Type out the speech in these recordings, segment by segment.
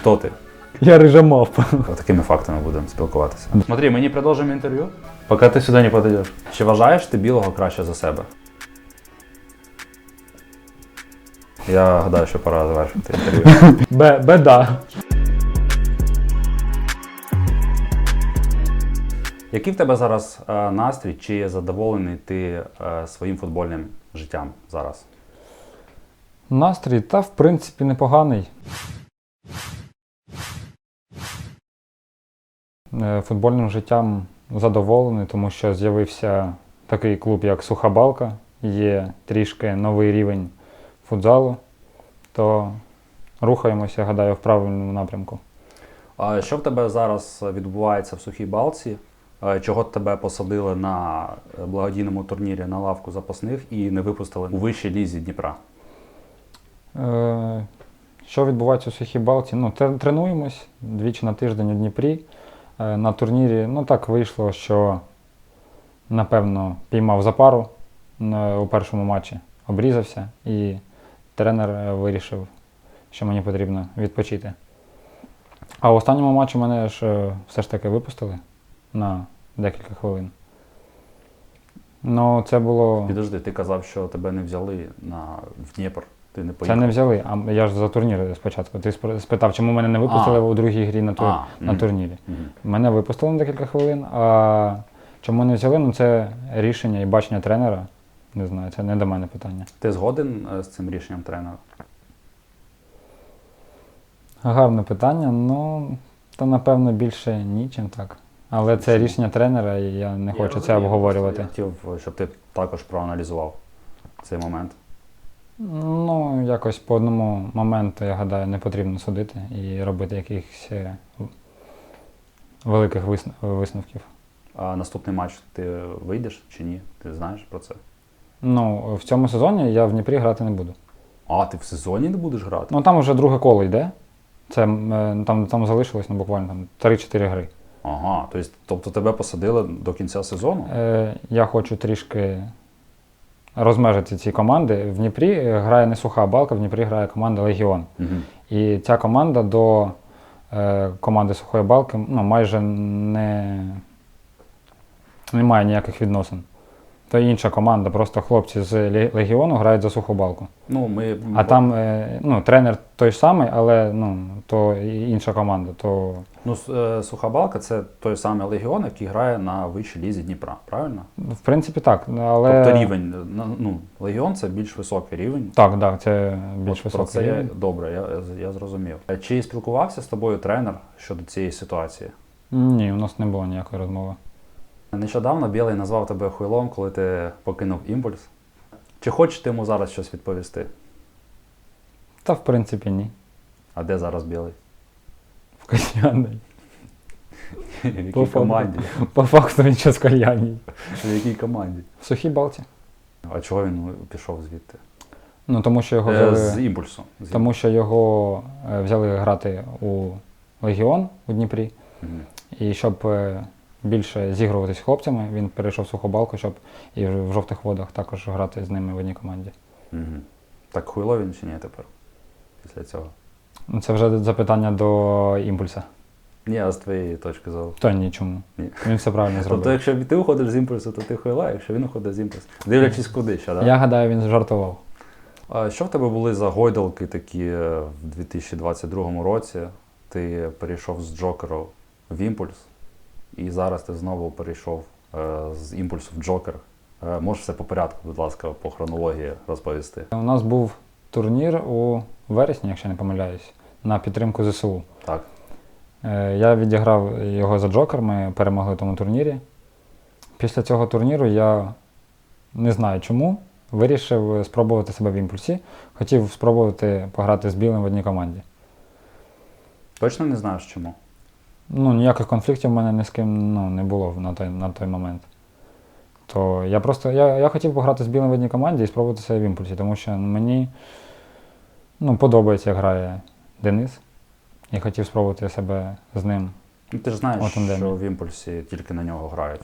Хто ти? Я рижа мавпа. Такими фактами будемо спілкуватися. Смотри, мені продовжимо інтерв'ю, поки ти сюди не подойдеш. Чи вважаєш ти білого краще за себе? Я гадаю, що пора завершити інтерв'ю. Бе, беда. Який в тебе зараз е, настрій? Чи задоволений ти е, своїм футбольним життям зараз? Настрій, та в принципі непоганий. Е, Футбольним життям задоволений, тому що з'явився такий клуб, як Суха Балка, є трішки новий рівень футзалу, то рухаємося, гадаю, в правильному напрямку. А що в тебе зараз відбувається в сухій балці? Е, Чого тебе посадили на е, благодійному турнірі на лавку запасних і не випустили у вищій лізі Дніпра? Е, Що відбувається у Сухій Балці? Ну, тренуємось двічі на тиждень у Дніпрі. Е, На турнірі, ну так вийшло, що напевно піймав за пару у першому матчі, обрізався, і тренер е, вирішив, що мені потрібно відпочити. А в останньому матчі мене ж е, все ж таки випустили на декілька хвилин. Ну, це було. Підожди, ти казав, що тебе не взяли на в Дніпр. Ти не Це не взяли, а я ж за турнір спочатку. Ти спитав, чому мене не випустили А. у другій грі на, тур... А, на турнірі. Мгм. Мене випустили на декілька хвилин, а чому не взяли? Ну це рішення і бачення тренера. Не знаю, це не до мене питання. Ти згоден е, з цим рішенням тренера? Гарне питання, ну то напевно більше ні, чим так. Але це рішення тренера, і я не хочу це розумію, обговорювати. Я хотів, щоб ти також проаналізував цей момент. Ну, якось по одному моменту, я гадаю, не потрібно судити і робити якихось е, великих висновків. А наступний матч ти вийдеш чи ні? Ти знаєш про це? Ну, в цьому сезоні я в Дніпрі грати не буду. А, ти в сезоні не будеш грати? Ну там вже друге коло йде. Це е, там, там залишилось ну, буквально там 3-4 гри. Ага, тобто, тобто тебе посадили до кінця сезону? Е, я хочу трішки розмежити ці команди. В Дніпрі е, грає не суха балка, в Дніпрі грає команда Легіон. Угу. І ця команда до е, команди сухої балки ну, майже не, не має ніяких відносин. То інша команда, просто хлопці з Легіону грають за суху балку. Ну, ми, А там е, ну, тренер той ж самий, але ну, то інша команда. То ну, е, Суха Балка це той самий легіон, який грає на вищій лізі Дніпра, правильно? в принципі так. Але Тобто рівень, ну, легіон це більш високий рівень. Так, так, це більш От про високий це рівень. добре, я, я зрозумів. Е, Чи спілкувався з тобою тренер щодо цієї ситуації? Ні, у нас не було ніякої розмови. Нещодавно Білий назвав тебе хуйлом, коли ти покинув імпульс. Чи хочеш ти йому зараз щось відповісти? Та в принципі ні. А де зараз білий? В кальяній. В якій По факту. команді? По факту він ще з кальяній. В якій команді? В сухій балці. А чого він пішов звідти? Ну тому що його Е, взяли, З імпульсу. З тому що його е, взяли грати у Легіон у Дніпрі. Мгм. І щоб е, більше зігруватись з хлопцями, він перейшов в суху балку, щоб і в жовтих водах також грати з ними в одній команді. Мгм. Так хуйло він чи ні тепер? Після цього? Ну, Це вже запитання до імпульса. Ні, а з твоєї точки зору. То нічому. Ні. Він все правильно зробив. Тобто, якщо ти уходиш з імпульсу, то ти хуйла, якщо він уходить з імпульсу. Дивлячись куди ще, так? Я гадаю, він жартував. А що в тебе були за гойдалки такі е, в 2022 році? Ти перейшов з Джокеру в імпульс, і зараз ти знову перейшов е, з імпульсу в Джокер. Е, Можеш все по порядку, будь ласка, по хронології розповісти. У нас був турнір у вересні, якщо не помиляюсь, на підтримку ЗСУ. Так. Е, Я відіграв його за Джокер, ми перемогли в тому турнірі. Після цього турніру я не знаю чому, вирішив спробувати себе в імпульсі. Хотів спробувати пограти з білим в одній команді. Точно не знаєш чому? Ну, ніяких конфліктів в мене ні з ким ну, не було на той, на той момент. То я просто я, я хотів пограти з білим в одній команді і спробувати себе в імпульсі, тому що мені ну, подобається, як грає Денис. І хотів спробувати себе з ним. Ну, ти ж знаєш, що в імпульсі тільки на нього грають.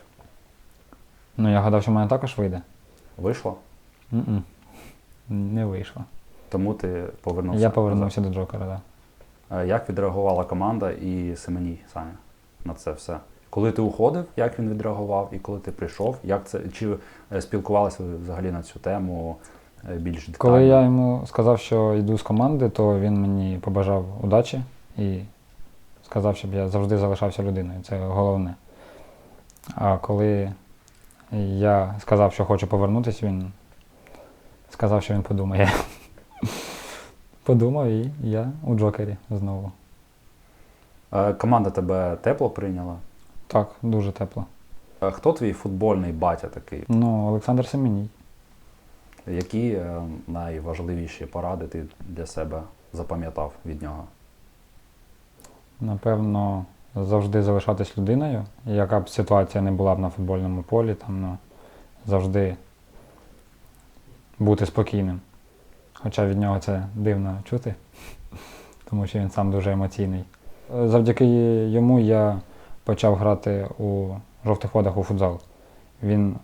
Ну, я гадав, що в мене також вийде. Вийшло? М-м. Не вийшло. Тому ти повернувся. я повернувся до Джокера, так. Да. Е, Як відреагувала команда і Семеній Саня на це все? Коли ти уходив, як він відреагував, і коли ти прийшов, як це чи е, спілкувалися взагалі на цю тему е, більш детально? Коли я йому сказав, що йду з команди, то він мені побажав удачі і сказав, щоб я завжди залишався людиною. Це головне. А коли я сказав, що хочу повернутися, він сказав, що він подумає. Подумав і я у Джокері знову. Е, команда тебе тепло прийняла? Так, дуже тепло. Е, Хто твій футбольний батя такий? Ну, Олександр Семеній. Які е, найважливіші поради ти для себе запам'ятав від нього? Напевно, завжди залишатись людиною. Яка б ситуація не була б на футбольному полі, там ну, завжди бути спокійним. Хоча від нього це дивно чути, тому що він сам дуже емоційний. Завдяки йому я почав грати у жовтих водах у футзал. Він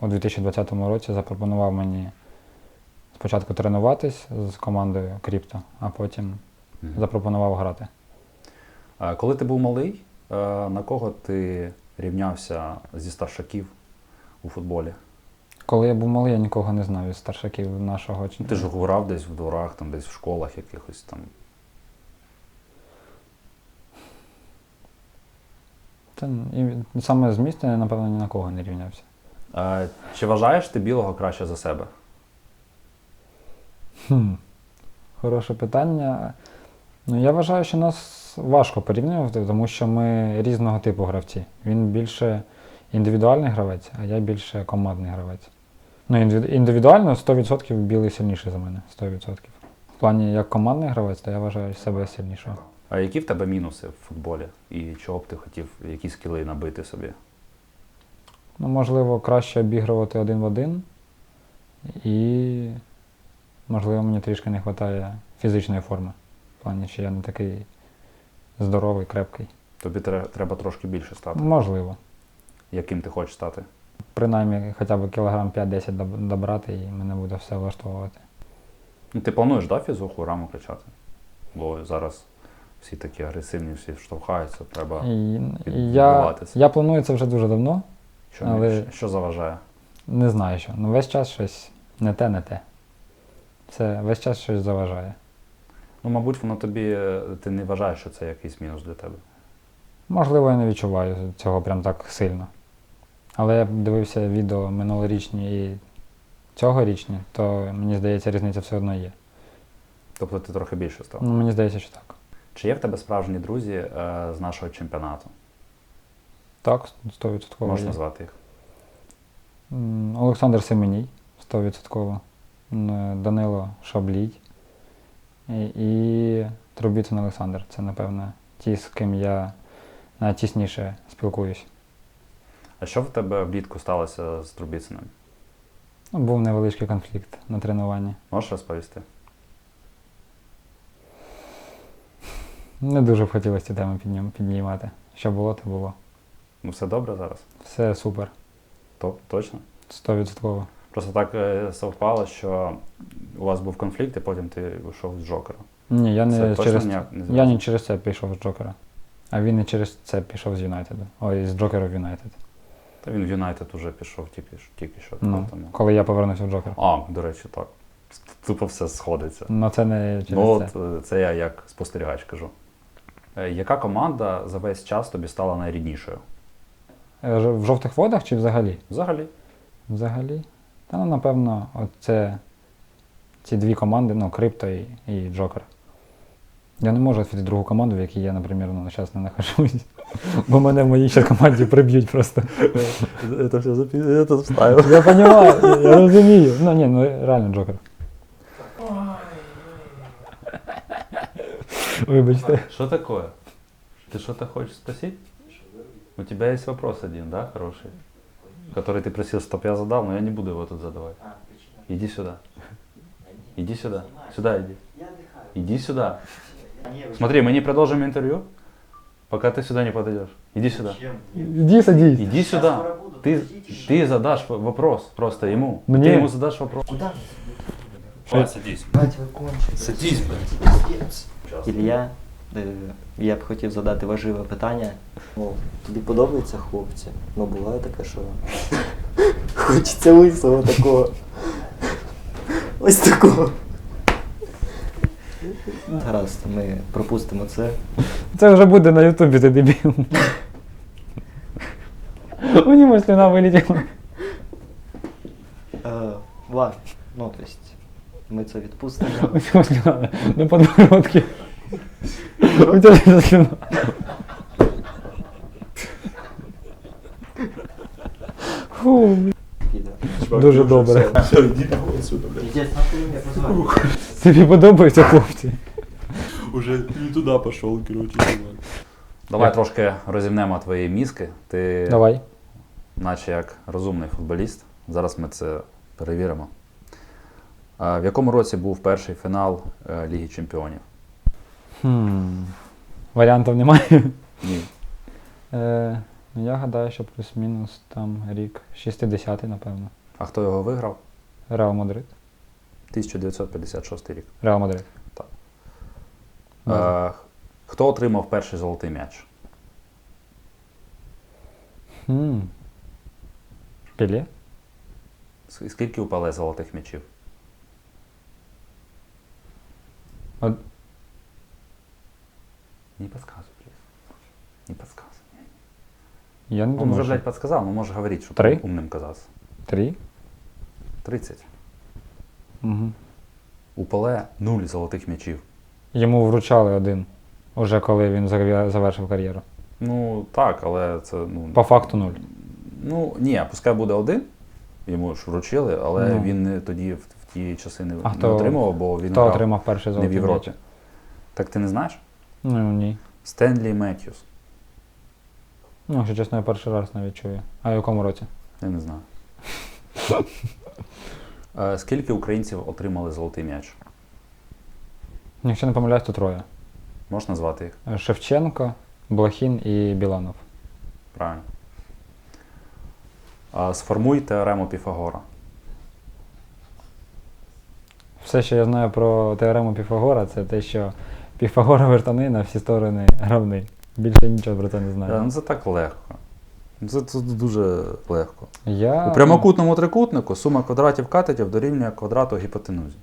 у 2020 році запропонував мені спочатку тренуватись з командою Кріпто, а потім запропонував грати. Коли ти був малий, е, на кого ти рівнявся зі старшаків у футболі? Коли я був малий, я нікого не знав із старшаків нашого. Ти ж грав десь в дворах, там десь в школах якихось там. Та, і саме з міста я, напевно, ні на кого не рівнявся. Е, Чи вважаєш ти білого краще за себе? Хм. Хороше питання. Ну, я вважаю, що нас важко порівнювати, тому що ми різного типу гравці. Він більше індивідуальний гравець, а я більше командний гравець. Ну, індивідуально 100% білий сильніший за мене. 100%. В плані як командний гравець, то я вважаю себе сильнішим. А які в тебе мінуси в футболі? І чого б ти хотів, які скіли набити собі? Ну, можливо, краще обігрувати один в один. І, можливо, мені трішки не вистачає фізичної форми. В плані, що я не такий здоровий, крепкий. Тобі треба трошки більше стати. Можливо. Яким ти хочеш стати? Принаймні хоча б кілограм 5-10 доб- добрати, і мене буде все влаштовувати. Ну, ти плануєш, да, фізуху раму качати? Бо зараз всі такі агресивні, всі штовхаються, треба. І я, я планую це вже дуже давно. Що, але- що, що заважає? Не знаю що. Ну весь час щось не те, не те. Це весь час щось заважає. Ну, мабуть, воно тобі. е, Ти не вважаєш, що це якийсь мінус для тебе. Можливо, я не відчуваю цього прям так сильно. Але я дивився відео минулорічні і цьогорічні, то мені здається, різниця все одно є. Тобто ти трохи більше став. Ну, мені здається, що так. Чи є в тебе справжні друзі е, з нашого чемпіонату? Так, 100%. Можеш назвати їх? Олександр Семеній, 100%. Е, Данило Шаблій і, і Трубіцин Олександр. Це, напевно, ті, з ким я найтісніше спілкуюсь. А що в тебе влітку сталося з Трубіциним? Ну, був невеличкий конфлікт на тренуванні. Можеш розповісти? Не дуже б хотілося ці теми піднімати. Що було, то було. Ну, все добре зараз? Все супер, То, точно? 100%. Просто так е, совпало, що у вас був конфлікт, і потім ти вийшов з Джокера. Ні, я Це не точно через ніяк не я не через це пішов з Джокера. А він не через це пішов з Юнайтеду. Ой, з Джокера в Юнайтед. Та він в Юнайтед уже пішов тільки, тільки що. Ну, тому. коли я повернувся в Джокер. А, до речі, так. Тупо все сходиться. Ну це не через Ну, це. е, це я як спостерігач кажу. Е, Яка команда за весь час тобі стала найріднішою? Е, В жовтих водах чи взагалі? Взагалі. Взагалі. Та ну, напевно, от це ці дві команди, ну, Крипто і, і Джокер. Я не можу відповісти другу команду, в якій я, наприклад, ну, зараз не нахожусь. Бо мене в моїй ще команді приб'ють просто. Це все записано, це вставив. Я розумію, я розумію. Ну ні, ну реально Джокер. Вибачте. Что такое? Ты что-то хочешь спросить? У тебя есть вопрос один, да, хороший? Который ты просил, чтоб я задал, но я не буду его тут задавать. Иди сюда. Иди сюда. Сюда иди. Иди сюда. Смотри, мы не продолжим интервью, пока ты сюда не подойдешь. Иди сюда. Іди садись. Иди сюда. Ты, ты задашь в- вопрос просто ему. Мне? Ты ему задашь вопрос. Куда? Давай, садись. Мать вы кончились. Садись, блин. Пиздец. Илья, Е, Я б хотів задати важливе питання. Ну, тобі подобаються хлопці? Ну, буває таке, що хочеться лисого такого. Ось такого. Гаразд, ми пропустимо це. Це вже буде на Ютубі, ти дебіл. У нього слюна вилетіла. Е, ладно, ну, то есть, ми це відпустимо. У нього слюна на подбородці. У тебе слюна. Фу, Піде. Дуже добре. Все, иди нахуй отсюда, блядь. Нахуй мене. Тобі подобаються хлопці. Уже не туда пошел, короче, чувак. Давай трошки розімнемо твої мізки. Ти Давай. наче як розумний футболіст. Зараз ми це перевіримо. А в якому році був перший фінал е, Ліги Чемпіонів? Хм. Варіантів немає. Ні. Е, ну, я гадаю, що плюс-мінус там рік 60-й, напевно. А хто його виграв? Реал Мадрид. 1956 рік. Реал Мадрид. Так. Е, хто отримав перший золотий м'яч? Хм. Пеле? Скільки у Пеле золотих м'ячів? Од... Не подсказывай, плиз. Не подсказывай. Я не Он думаю, уже, що... блядь, подсказал, но можешь говорить, что Три? умным казаться. Три? 30. Угу. У Пеле нуль золотих м'ячів. Йому вручали один, уже коли він зав'я- завершив кар'єру. Ну, так, але це, ну. По факту нуль. Ну, ні, пускай буде один. Йому ж вручили, але Ну. він не тоді в, в ті часи не, А не хто- отримував, бо він Хто грав отримав перший не золотий в Європі. м'яч? Так ти не знаєш? Ну ні. Стенлі Меттьюс. Ну, якщо чесно, я перший раз навіть чую. А в якому році? Я не знаю. Е, Скільки українців отримали золотий м'яч? Якщо не помиляюсь, то троє. Можеш назвати їх? Е, Шевченко, Блохін і Біланов. Правильно. Сформуй теорему Піфагора. Все, що я знаю про теорему Піфагора, це те, що Піфагора вертани на всі сторони равни. Більше нічого про це не Е, знаю. Ну, це так легко. Це, це дуже легко. Я, У прямокутному трикутнику сума квадратів катетів дорівнює квадрату гіпотенузі.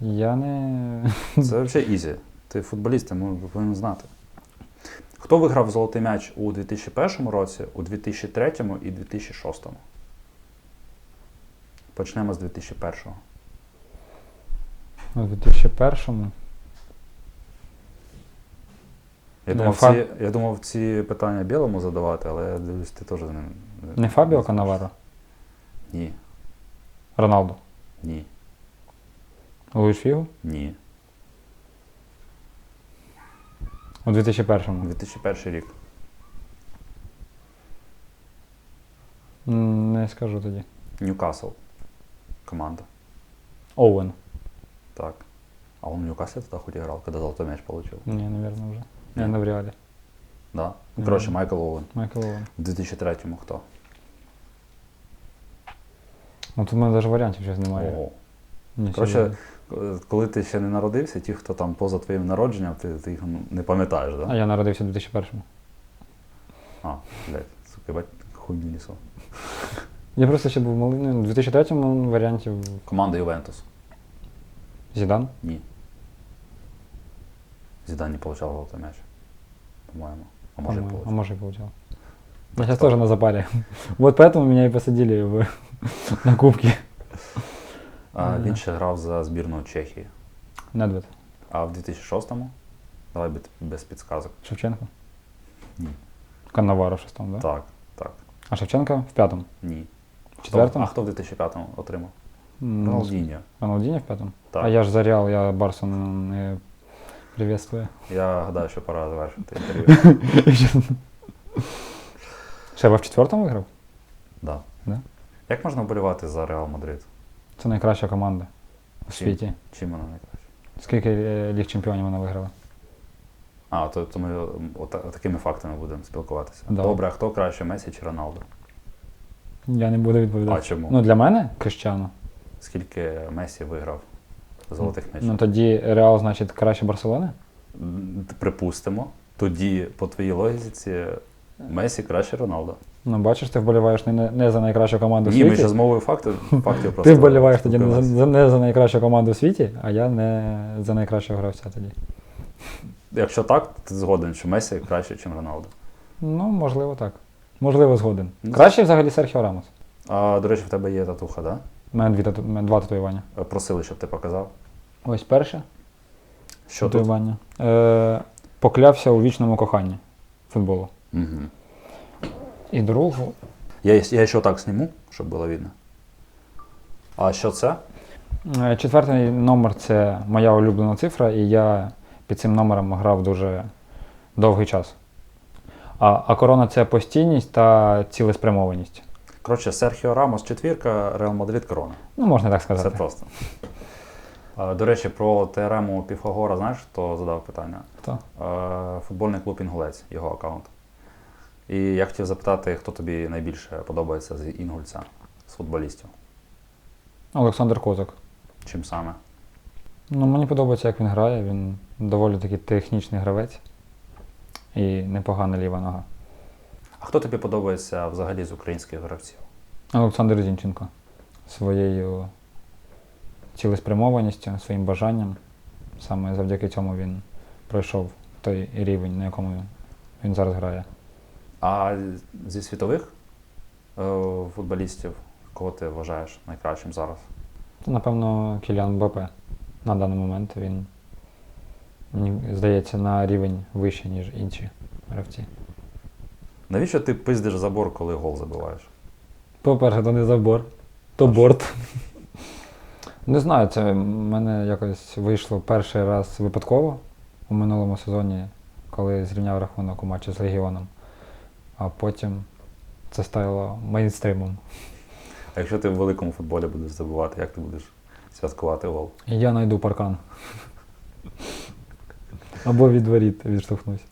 Я не. Це взагалі ізі. Ти футболіст, ти мов- повинен знати. Хто виграв золотий м'яч у 2001 році, у 2003 і 2006? Почнемо з 2001. У 2001-му. Я думав, Фа- ці, я думав ці питання білому задавати, але я дивлюсь, ти теж з ним. Не Фабіо Канаваро? Ні, Роналду. ні, Луїш Фігу? ні. У 2001-му. 2001 рік. Не скажу тоді. Ньюкасл. Команда. Оуен. Так. А он в Ньюкасле тогда хоть играл, когда золотой мяч получил. Ні, напевно, вже. Ні. Я не в реалі. Да. Ну, Мгм. Майкл Оуэн. Майкл Оуен. В 2003-му хто? Ну тут в мене навіть варіантів щось немає. О. Ні, Коротше, коли ти ще не народився, ті, хто там поза твоїм народженням, ти, ти їх ну, не пам'ятаєш, А да? я народився в 2001-му. А, блядь, сука, бать, хуйні несу. Я просто ще був малий. Ну, в 2003-му варіантів Команда Ювентус. Зідан. Ні. Зідан не получав золотой мяч. По-моєму. А може, по-моему. А получив. может и получал. Я сейчас тоже на запаре. Вот поэтому меня и посадили в, на кубки. А, Е. він ще грав за збірну Чехії. Недвед. А в 2006-му? Давай без, без підсказок. Шевченко. Ні. Каннаваро в шестом, да? Так, так. А Шевченко в пятом. Ні. В четвертом? А хто в 2005-му отримав? М, Роналдіньо. Роналдинho в пятом? Так. А я ж за Реал, я Барсу не приветствую. Я гадаю, що пора завершити інтерв'ю. Шеба в четвертому виграв? да. Да? Як можна вболівати за Реал Мадрид? Це найкраща команда у Чим? світі. Чим вона найкраще? Скільки е, ліг чемпіонів вона виграла? А, то, то ми ота- такими фактами будемо спілкуватися. Да. Добре, а хто краще, Месі чи Роналду? Я не буду відповідати. А чому? Ну, для мене Крищано. Скільки Месі виграв золотих м'ячів? Ну тоді Реал, значить, краще Барселони? припустимо, тоді по твоїй логіці Месі краще Роналдо. Ну, бачиш, ти вболіваєш не, не за найкращу команду в Ні, світі. ми ще з мовою фактів, фактів просто. Ти вболіваєш тоді не за, не за найкращу команду в світі, а я не за найкращого гравця тоді. Якщо так, ти згоден, що Месі краще, ніж Роналдо. Ну, можливо, так. Можливо, згоден. Ну, Краще взагалі Серхіо Рамос. А, до речі, в тебе є татуха, да? У мене дві тату... два татуювання. Просили, щоб ти показав. Ось перше Що тут? Е, поклявся у вічному коханні футболу. Угу. І другу. Я, я ще так зніму, щоб було видно. А що це? Е, Четвертий номер це моя улюблена цифра, і я під цим номером грав дуже довгий час. А, а корона це постійність та цілеспрямованість. Коротше, Серхіо Рамос четвірка, Реал Мадрид корона. Ну, можна так сказати. Це просто. До речі, про теорему Піфагора, знаєш, хто задав питання? Хто? Футбольний клуб Інгулець, його аккаунт. І я хотів запитати, хто тобі найбільше подобається з Інгульця, з футболістів. Олександр Козак. Чим саме? Ну, мені подобається, як він грає. Він доволі таки технічний гравець і непогана ліва нога. А хто тобі подобається взагалі з українських гравців? Олександр Зінченко своєю цілеспрямованістю, своїм бажанням. Саме завдяки цьому він пройшов той рівень, на якому він зараз грає. А зі світових е, футболістів, кого ти вважаєш найкращим зараз? Це, напевно, Кіліан Мбаппе. На даний момент він, мені здається, на рівень вище, ніж інші гравці. Навіщо ти пиздиш забор, коли гол забиваєш? По-перше, то не забор, то борт. Не знаю, це в мене якось вийшло перший раз випадково у минулому сезоні, коли зрівняв рахунок у матчі з Легіоном. А потім це стало мейнстримом. А якщо ти в великому футболі будеш забивати, як ти будеш святкувати гол? Я знайду паркан. Або від воріт відштовхнусь.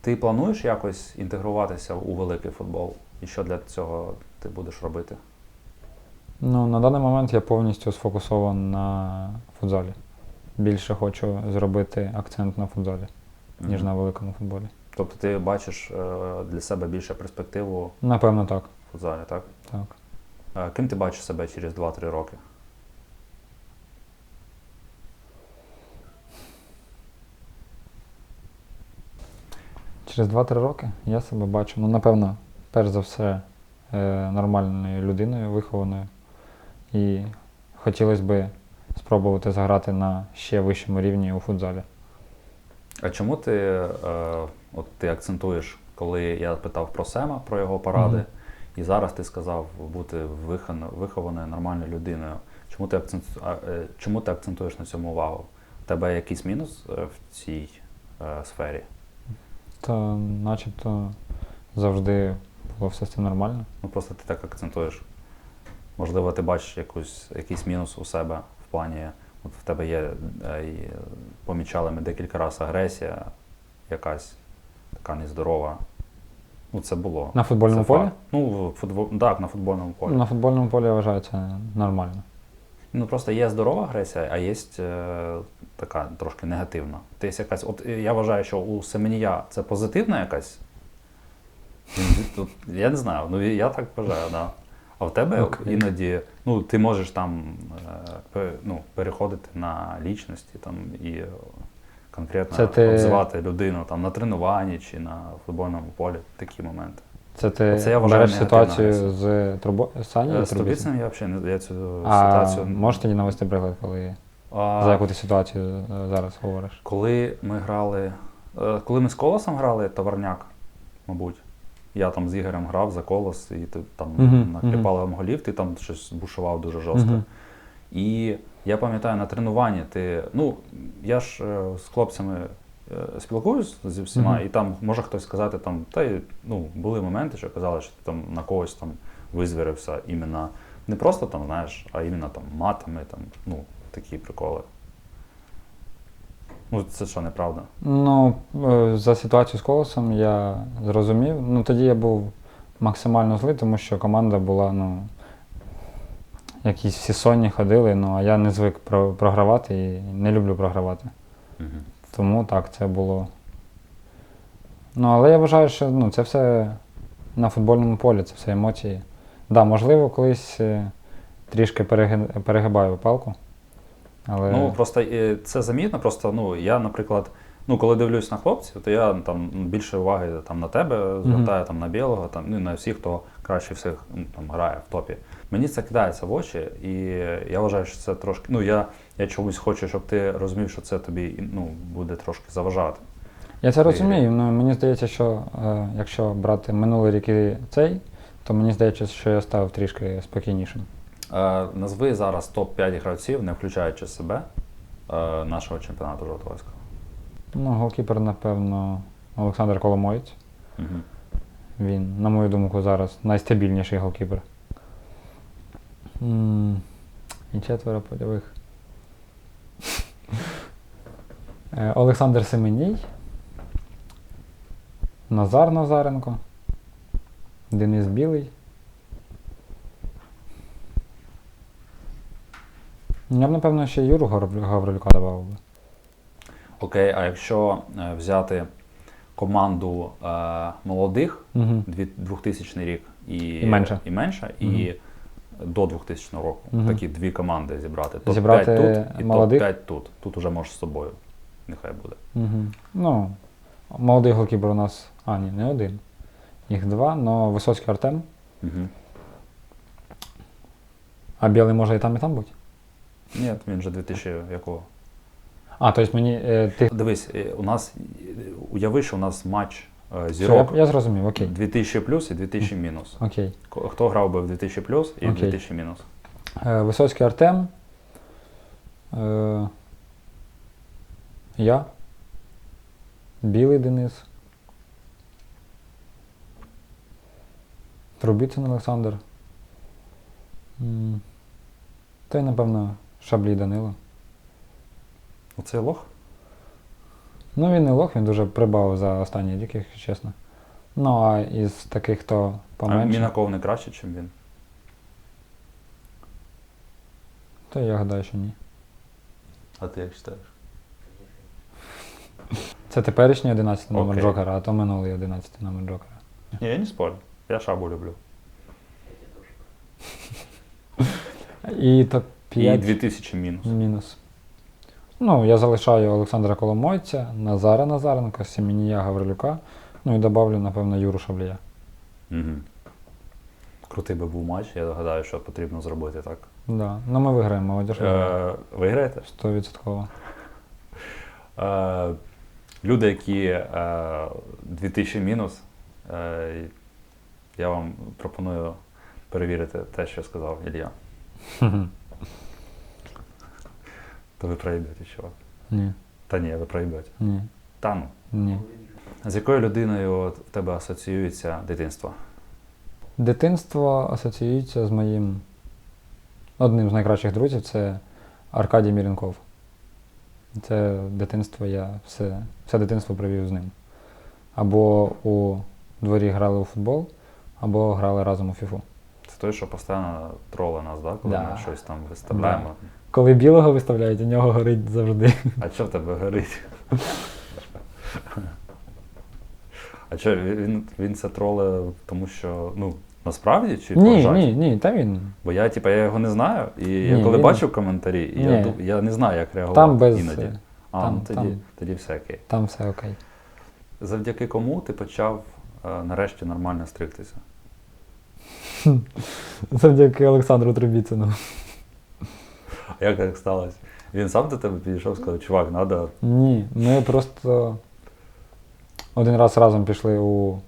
Ти плануєш якось інтегруватися у великий футбол? І що для цього ти будеш робити? Ну, на даний момент я повністю сфокусований на футзалі. Більше хочу зробити акцент на футзалі, ніж на великому футболі. Тобто ти бачиш е, для себе більше перспективу Напевно, так. в футзалі, так? так. Е, Ким ти бачиш себе через 2-3 роки? Через 2-3 роки я себе бачу, ну, напевно, перш за все, е, нормальною людиною, вихованою. І хотілося б спробувати заграти на ще вищому рівні у футзалі. А чому ти, е, от ти акцентуєш, коли я питав про Сема, про його поради, Мгм. і зараз ти сказав бути виховано- вихованою нормальною людиною. Чому ти, акцент, е, чому ти акцентуєш на цьому увагу? У тебе якийсь мінус е, в цій е, сфері? Та начебто завжди було все з цим нормально. Ну просто ти так акцентуєш. Можливо, ти бачиш якусь, якийсь мінус у себе в плані, от в тебе є, е, помічали ми декілька разів агресія, якась така нездорова. Ну, це було. На футбольному Це полі? факт. Ну, футбол... так, на футбольному полі. На футбольному полі я вважаю це нормально. Ну просто є здорова агресія, а є е, така трошки негативна. Ти якась, от я вважаю, що у Семенія це позитивна якась. Тут, Я не знаю, ну я так вважаю, да. А в тебе Окей. іноді, ну ти можеш там е, ну, переходити на лічності там і е, конкретно Це ти- обзивати людину там на тренуванні чи на футбольному полі такі моменти. Це ти Оце я вважаю береш ситуацію з трубо... Сані Е, З Трубіцем я взагалі не я цю А ситуацію. можеш тоді навести приклад, коли А, за яку ти ситуацію е, зараз говориш? Коли ми грали, е, коли ми з колосом грали, товарняк, мабуть. Я там з Ігорем грав за колос, і ти там Мгм, накліпали вам голів, ти там щось бушував дуже жорстко. Мгм. І я пам'ятаю, на тренуванні ти. Ну, я ж е, з хлопцями е, спілкуюсь зі всіма, Мгм. і там може хтось сказати, там, та й ну, були моменти, що казали, що ти там на когось там визвірився іменно не просто там, знаєш, а іменно там матами, там, ну, такі приколи. Ну, це що, неправда? Ну, е, за ситуацію з колосом я зрозумів. Ну тоді я був максимально злий, тому що команда була, ну. Якісь всі сонні ходили, ну а я не звик про- програвати і не люблю програвати. Угу. Тому так, це було. Ну, але я вважаю, що ну, це все на футбольному полі, це все емоції. Так, да, можливо, колись е, трішки перегибаю палку. Але Ну просто е, це замітно. Просто ну я, наприклад, ну коли дивлюсь на хлопців, то я там більше уваги там на тебе звертаю, там на білого, там ну на всіх, хто краще всіх ну, там грає в топі. Мені це кидається в очі, і я вважаю, що це трошки. Ну я, я чомусь хочу, щоб ти розумів, що це тобі ну буде трошки заважати. я це розумію. Ну, мені здається, що е, якщо брати минулий рік і цей, то мені здається, що я став трішки спокійнішим. Е, назви зараз топ-5 гравців, не включаючи себе, е, нашого чемпіонату Жовтовського. Ну, голкіпер, напевно, Олександр Коломоєць. Угу. Він, на мою думку, зараз найстабільніший голкіпер. М, І четверо польових. Е, Олександр Семеній. Назар Назаренко. Денис Білий. Я б, напевно, ще Юру Гаврилюка давав би. Окей, а якщо е, взяти команду е, молодих, Угу. дві- 2000 рік і, І менше. і, менше, і до 2000 року. Мгм. Такі дві команди зібрати. Топ-5 Зібрати тут і молодих? топ-5 тут. Тут уже можеш з собою. Нехай буде. Угу. Ну, молодий голкіпер у нас. А, ні, не один. Їх два, але Висоцький Артем. Угу. А білий може і там, і там бути? Ні, він же 2000 якого. А, тобто мені е, ти. Дивись, е, у нас уяви, що у нас матч е, Все, зірок. я, я зрозумів, окей. 2000 плюс і 2000 мінус. Окей. Хто грав би в 2000 плюс і Окей. 2000 мінус? Е, Висоцький Артем. Е, я. Білий Денис. Трубіцин Олександр. М, Та й, напевно, Шаблій Данило. Оцей лох? Ну, він не лох, він дуже прибав за останній рік, якщо чесно. Ну, а із таких, хто А Мінаков не краще, ніж він. то я гадаю, що ні. А ти як вважаєш? Це теперішній 11 номер Окей. Джокера, а то минулий 11 номер Джокера. Ні, я не спорю. Я шабу люблю. І топ І 2000 мінус. мінус. Ну, я залишаю Олександра Коломойця, Назара Назаренко, Семенія Гаврилюка. Ну і добавлю, напевно, Юру Шаблія. Угу. Крутий би був матч, я гадаю, що потрібно зробити так. Да. Ну, ми виграємо молодіж. Е, виграєте? 100%. Е, люди, які е, 2000 мінус, е, я вам пропоную перевірити те, що сказав Ілля. То ви проїбете, чувак. Ні, Та ні, ви проїбете. ні, Та ну. ні. З якою людиною от в тебе асоціюється дитинство? Дитинство асоціюється з моїм одним з найкращих друзів це Аркадій Мірінков. Це дитинство, я все, все дитинство провів з ним. Або у дворі грали у футбол, або грали разом у фіфу. Це той, що постійно троле нас, да? коли Да. ми щось там виставляємо. Коли білого виставляють, у нього горить завжди. А що в тебе горить? А що, він, він це троле, тому що, ну, насправді чи Ні, поржать? ні, ні, та він. Бо я, типа, я його не знаю, і я Ні, коли він- бачив коментарі, і я, Ні. я не знаю, як реагувати Там без. іноді. е, А, там- ну тоді, там. тоді все окей. Там все окей. Завдяки кому ти почав е, нарешті нормально стригтися? Завдяки Олександру Трубіцину. А як так сталося? Він сам до тебе підійшов і сказав, чувак, треба. Ні, ми просто один раз разом пішли у,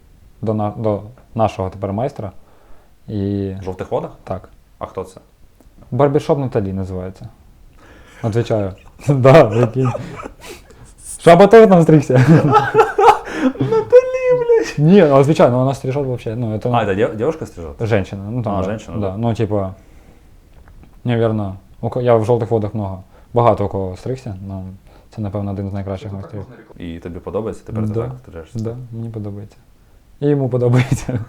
до, на, до нашого тепер майстра. І В жовтих водах? так. А хто це? Барбершоп Наталі називається. Отвічаю. Да, прикинь. Що, а ти там стригся? Наталі, блядь. Ні, а звичайно, вона стрижет вообще. Ну, это А, це дев- дівчинка стрижет? женщина. Ну, там, А, да, женщина, да. да. Ну, типа, наверно, у ко- я в жовтих водах много. Багато у кого стригся, ну, це, напевно, один з найкращих майстрів. І тобі подобається, тепер ти Да. так стрижешся? Да, мені подобається. І йому подобається.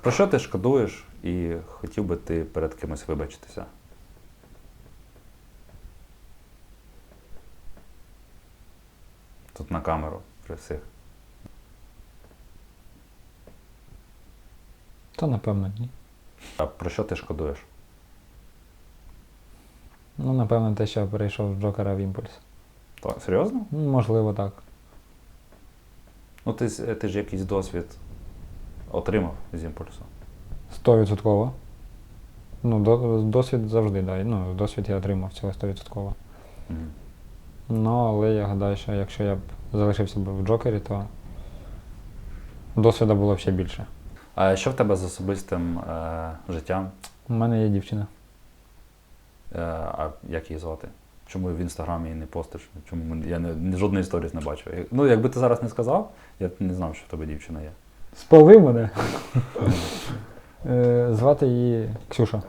Про що ти шкодуєш і хотів би ти перед кимось вибачитися? Тут на камеру при всіх. Та напевно ні. А про що ти шкодуєш? Ну, напевно, те, що я перейшов з Джокера в імпульс. Так, серйозно? Ну, можливо, так. Ну, ти, ти ж якийсь досвід отримав з імпульсу. Стовідсотково. Ну, до, досвід завжди, да. Ну, досвід я отримав цього стовідсотково. Мгм. Ну, але я гадаю, що якщо я б залишився б в Джокері, то досвіду було б ще більше. А що в тебе з особистим е, життям? У мене є дівчина. Е, а як її звати? Чому в інстаграмі її не постиш? Чому я не, не жодної історії не бачив? Ну, якби ти зараз не сказав, я б не знав, що в тебе дівчина є. Спали мене. Е, Звати її Ксюша.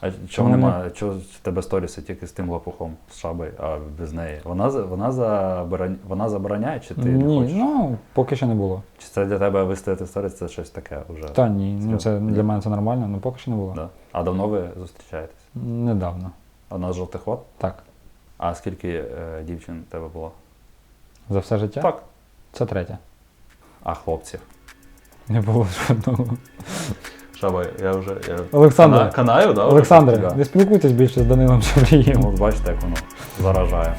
А чого Ну, немає? Чого в тебе сторіси тільки з тим лопухом, з шабою, а без неї? Вона, вона, заборон... вона забороняє, чи ти не ні, хочеш? ну поки що не було. Чи це для тебе виставити сторіс, це щось таке вже? Та ні, ну це для мене це нормально, але поки що не було. Да. А давно ви зустрічаєтесь? Недавно. Одна з жовтих вод? Так. А скільки е, дівчин в тебе було? За все життя? Так. Це третя. А хлопців? Не було жодного. Шаба, я вже. Я... Олександре. Кана... Канаю, да? Олександре, не спілкуйтесь більше з Данилом Шаврієм. Ну, от бачите, як воно заражає.